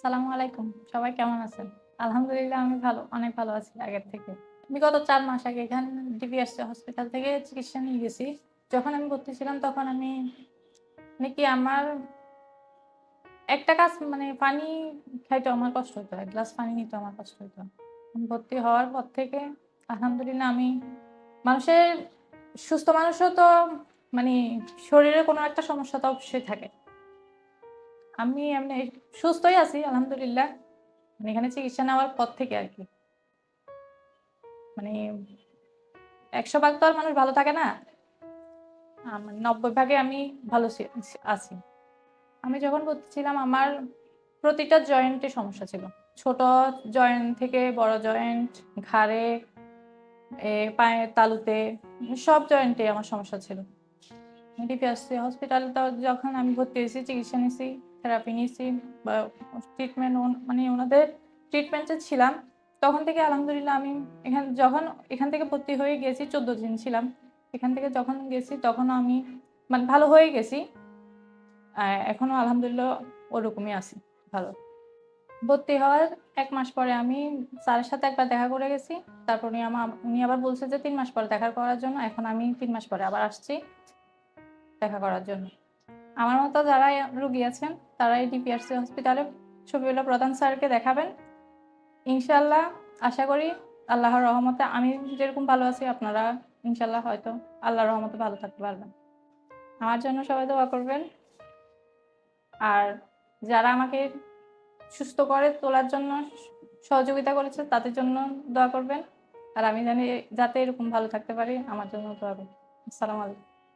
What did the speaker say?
সালামু আলাইকুম। সবাই কেমন আছেন? আলহামদুলিল্লাহ, আমি ভালো, অনেক ভালো আছি আগের থেকে। বিগত চার মাস আগে এখানে ডিপিএস হসপিটাল থেকে চিকিৎসা নিয়ে গেছি। যখন আমি ভর্তি ছিলাম, তখন আমি নাকি আমার একটা কাজ মানে পানি খাইতে আমার কষ্ট হতো এক গ্লাস পানি নিতে আমার কষ্ট হতো ভর্তি হওয়ার পর থেকে, আলহামদুলিল্লাহ, আমি মানুষের, সুস্থ মানুষও তো মানে শরীরে কোনো একটা সমস্যা তো অবশ্যই থাকে। আমি এমনি সুস্থই আছি, আলহামদুলিল্লাহ। মানে এখানে চিকিৎসা নেওয়ার পর থেকে আর কি। মানে একশো ভাগ তো আর মানুষ ভালো থাকে না। আমার নব্বই ভাগে আমি ভালো আছি। আমি যখন ভর্তি ছিলাম, আমার প্রতিটা জয়েন্টে সমস্যা ছিল। ছোট জয়েন্ট থেকে বড় জয়েন্ট ঘাড়ে পায়ের তালুতে, সব জয়েন্টে আমার সমস্যা ছিল। ডিপিএসসি হসপিটালে তো যখন আমি ভর্তি হয়েছি, চিকিৎসা নিয়েছি থেরাপি নিয়েছি, বা ট্রিটমেন্ট মানে ওনাদের ট্রিটমেন্টে ছিলাম, তখন থেকে আলহামদুলিল্লাহ আমি এখান, যখন এখান থেকে ভর্তি হয়ে গেছি, চোদ্দ দিন ছিলাম, এখান থেকে যখন গেছি তখন আমি মানে ভালো হয়ে গেছি এখনও আলহামদুলিল্লাহ ওরকমই আছি, ভালো। ভর্তি হওয়ার এক মাস পরে আমি স্যারের সাথে একবার দেখা করে গেছি, তারপর উনি আমার উনি আবার বলছে যে তিন মাস পরে দেখা করার জন্য, এখন আমি তিন মাস পরে আবার আসছি। দেখা করার জন্য। আমার মতো যারা রুগী আছেন তারা এই ডিপিআরসি হসপিটালে ছবিউল্লাহ প্রধান স্যারকে দেখাবেন। ইনশাল্লাহ আশা করি আল্লাহর রহমতে আমি যেরকম ভালো আছি, আপনারা ইনশাল্লাহ হয়তো আল্লাহর রহমতে ভালো থাকতে পারবেন। আমার জন্য সবাই দোয়া করবেন। আর যারা আমাকে সুস্থ করে তোলার জন্য সহযোগিতা করেছে, তাদের জন্য দোয়া করবেন। আর আমি জানি যাতে এরকম ভালো থাকতে পারি, আমার জন্য দোয়া করবেন। আসসালামু আলাইকুম।